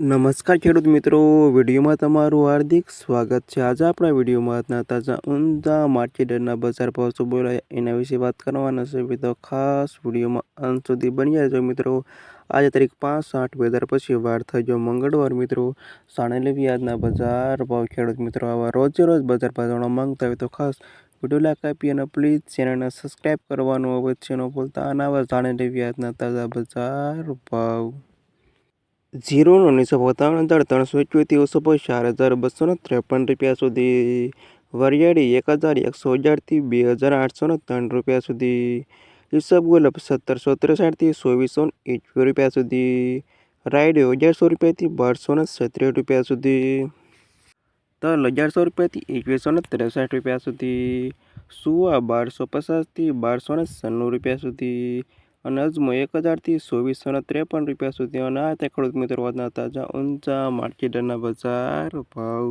નમસ્કાર ખેડૂત મિત્રો, વિડીયોમાં તમારું હાર્દિક સ્વાગત છે. આજે આપણા વિડીયોમાં આજના તાજા, ઊંધા માર્કેટના બજાર ભાવ શું બોલાયા એના વિશે વાત કરવાના છે. તો ખાસ વિડીયોમાં અંત સુધી બની રહેજો મિત્રો. આજે તારીખ પાંચ આઠ બે હજાર પછી વાર થઈ ગયો મંગળવાર મિત્રો. સાણેલી લેવી આજના બજાર ભાવ ખેડૂત મિત્રો. આવા રોજે રોજ બજાર ભાવ જાણવા માંગતા હોય તો ખાસ વીડિયો લાઈક આપી અને પ્લીઝ ચેનલને સબસ્ક્રાઈબ કરવાનું અવશ્ય ન ભૂલતા. અને આવા જાણી લેવી આજના તાજા બજાર ભાવ જીરોનો ઓગણીસો પતાવન હજાર ત્રણસો એકવીસથી ઓછો પોઈન્ટ ચાર હજાર બસો ને ત્રેપન રૂપિયા સુધી. વરિયાળી એક હજાર એકસો અગિયારથી બે હજાર આઠસો ને ત્રણ રૂપિયા સુધી. ઈસબગુલ સત્તરસો ત્રેસાઠથી ચોવીસો ને એકવીસ રૂપિયા સુધી. રાયડો અગિયારસો રૂપિયાથી બારસો ને સત્તર રૂપિયા સુધી. તલ અગિયારસો રૂપિયાથી એકવીસો ને ત્રેસાઠ રૂપિયા સુધી. સુવા બારસો પચાસથી બારસો ને રૂપિયા સુધી. અને અજમો એક હજારથી ચોવીસો ને ત્રેપન રૂપિયા સુધી અને આ તે ખેડૂત મિત્રો વધના તાજા ઊંચા માર્કેટના બજાર ભાવ.